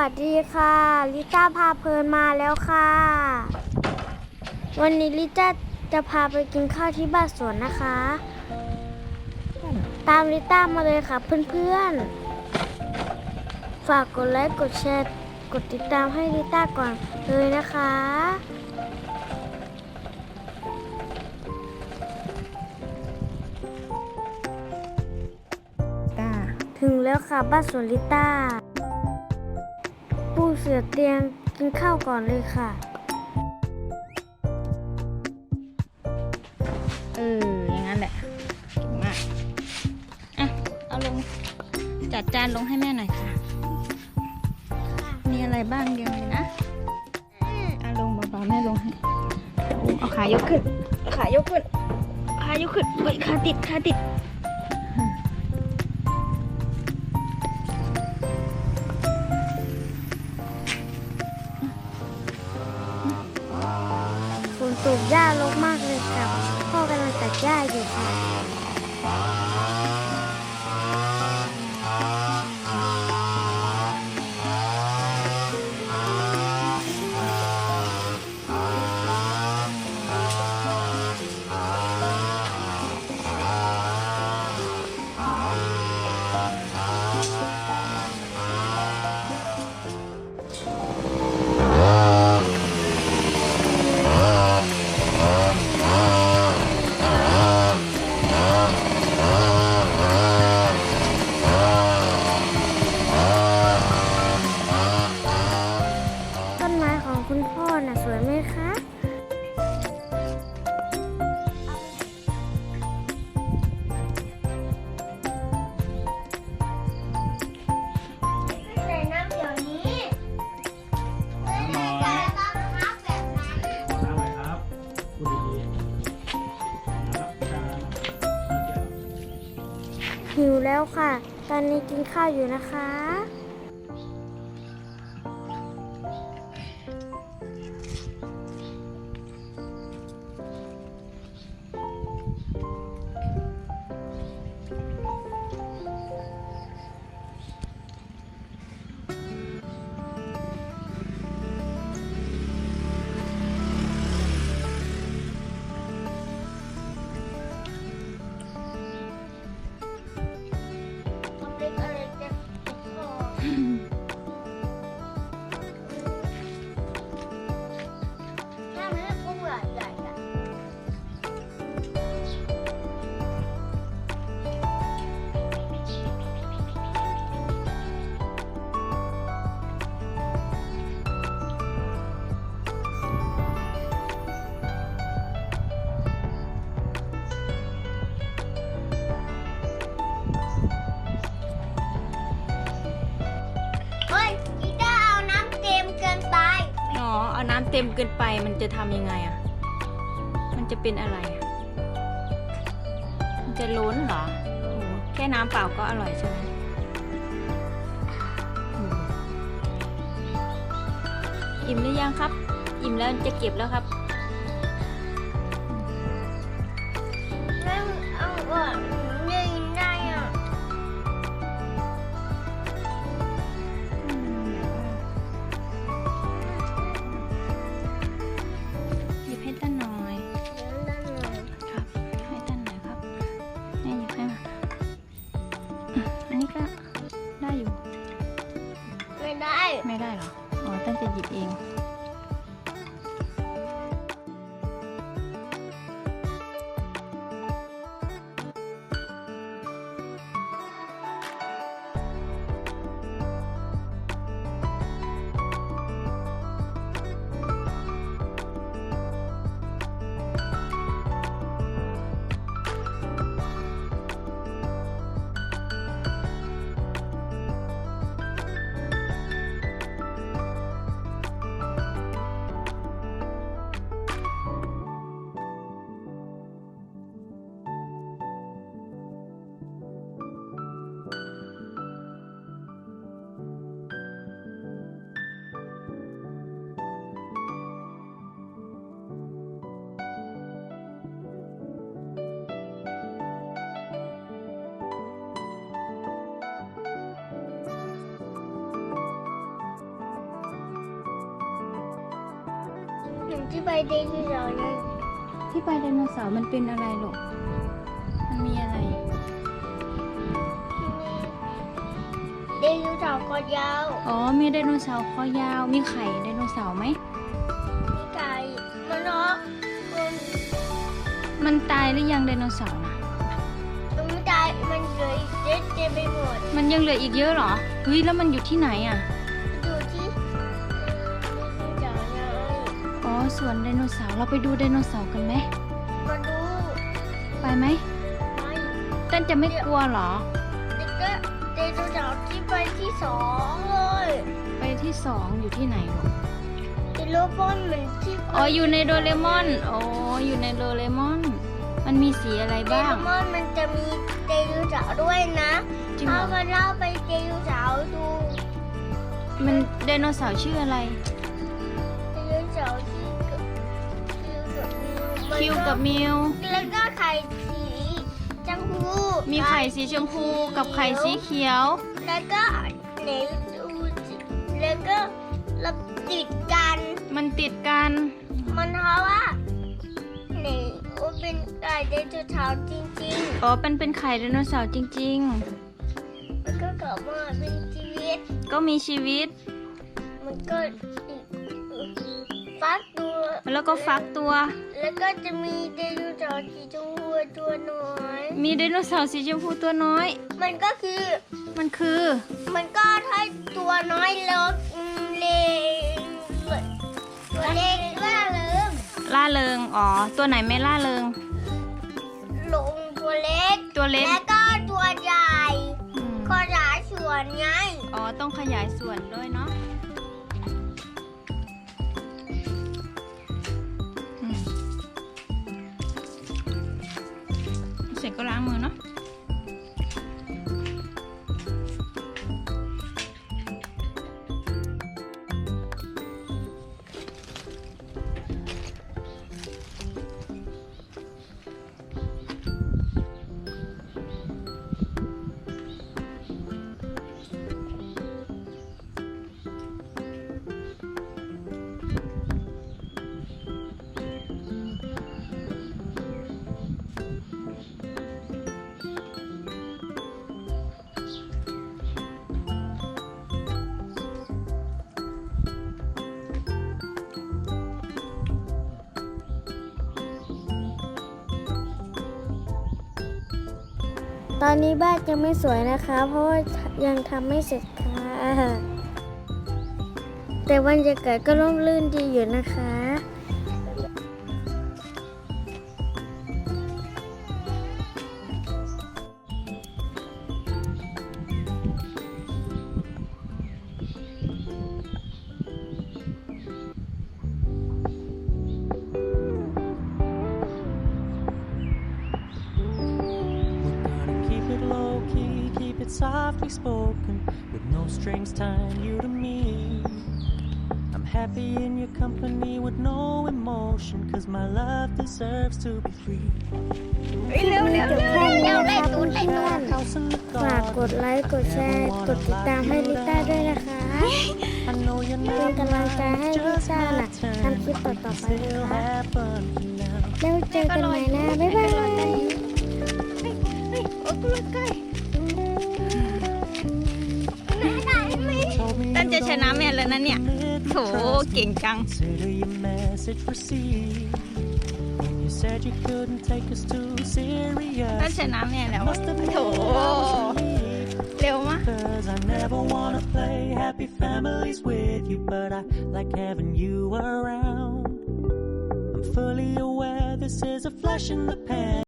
วัสดีค่ะ ลิต้าพาเพลินมาแล้วค่ะ วันนี้ลิต้าจะพาไปกินข้าวที่บ้านสวนนะคะ ตามลิต้ามาเลยค่ะเพื่อนๆ ฝากกดไลค์กดแชร์กดติดตามให้ลิต้าก่อนเลยนะคะต้าถึงแล้วค่ะบ้านสวนลิต้าปู เสือเตรียมกินข้าวก่อนเลยค่ะ เออ อย่างนั้นแหละเก่งมาก อะ เอาลง จัดจานลงให้แม่หน่อยค่ะ มีอะไรบ้างเรียงเลยนะ เอาลงเบาๆแม่ลงให้โอ้เอาขายกขึ้นเอาขายกขึ้น ขายกขึ้นเฮ้ยขาติดขาติด ปลูกหญ้าลกมากเลยค่ะพ่อกำลังตัดหญ้าอยู่ค่ะต้ หิวแล้วค่ะ ตอนนี้กินข้าวอยู่นะคะ เต็มเกินไปมันจะทำยังไงอะ มันจะเป็นอะไรอะมันจะล้นเหรอโอ้โหแค่น้ำเปล่าก็อร่อยใช่ไหมอิ่มหรือยังครับ อิ่มแล้วจะเก็บแล้วครับไม่ ไม่ได้ ไม่ได้เหรอ อ๋อต้นจะหยิบเอง หนึ่งที่ไปเดนที่เราเนี่ยที่ไปไดโนเสาร์มันเป็นอะไรหรอกมันมีอะไรเดนที่เราคอยาว อ๋อ มีไดโนเสาร์คอยาว มีไข่ไดโนเสาร์ไหมมีไก่มันเนาะมันมันตายหรือยังไดโนเสาร์นะมันไม่ตาย มันเหลยเด็ดเต็มไปหมด มันยังเหลืออีกเยอะเหรอเฮ้ยแล้วมันอยู่ที่ไหนอะ สวนไดโนเสาร์เราไปดูไดโนเสาร์กันไหม มาดูไปไหมไปเต้นจะไม่กลัวเหรอเด็กก็เดนที่เราที่ไปที่สองเลยไปที่สองอยู่ที่ไหนหรอเดนโลบอนเหมือนที่อ๋ออยู่ในโดเรมอนอ๋ออยู่ในโดเรมอน มันมีสีอะไรเดบ้าโลงมอนมันจะมีเดนที่เราด้วยนะจริงเหรถ้าอมันเล่าไปเดนที่เราดูมันไดโนเสาร์ชื่ออะไร เดนที่เราที่กับ คิวกับมิวคิวกับมิว แล้วก็ไข่สีจังหูมีไข่สีชมพูกับไข่สีเขียว แล้วก็เนดูสิแล้วก็เราติดกัน มันติดกัน มันเพราะว่าเนโอเป็นไก่ไดโนเสาร์จริงอ๋อเป็นเป็นไข่ไดโนเสาร์จริง ๆ มันก็กลับมาเป็นชีวิต ๆ ก็มีชีวิต มันก็อีก ฟักตัว แล้วก็ฟักตัว แล้วก็จะมีไดโนเสาร์สีชมพูตัวน้อย มีไดโนเสาร์สีชมพูตัวน้อย มันก็คือ มันคือ มันก็ถ้าตัวน้อยแล้วอืมเล็กตัวเล็กล่าเริงล่าเริง อ๋อ ตัวไหนไม่ล่าเริงลงตัวเล็ก ตัวเล็ก แล้วก็ตัวใหญ่อืมขยายส่วนไง อ๋อ ต้องขยายส่วนด้วยเนาะ ร็จก็ล้างมือเนาะ ตอนนี้บ้านยังไม่สวยนะคะ เพราะว่ายังทำไม่เสร็จค่ะ แต่บรรยากาศก็ร่มรื่นดีอยู่นะคะ spoken, with no strings tying you to me. I'm happy in your company with no emotion, cause my love deserves to be free. เร็วเร็วเร็วเร็วได้ตูดได้ตูด House in the ฝากกด garden. ไลค์ กดแชร์ กดติดตามให้ลิต้าด้วยนะคะ I know you're เป็น not กำลังใจให้ mine, ลิ just ต้า my น่ะ turn. ทำคลิปต่อๆไป Still นะคะ have fun now. แล้วเจอกันใหม่นะ บ๊ายบาย โอ้ตัวใกล้ Told me ตั้น you จ ชนะ don't แม่แล้วนะเนี่ย admit โถ you trust me. เก่งจัง Consider your message received. When you said you couldn't take us too ตั้น serious. ชนะแม่แล้ว Must admit โถ I was relieved. เร็วมาก Cause I never wanna play happy families with you, but I like having you around. I'm fully aware this is a flash in the pan.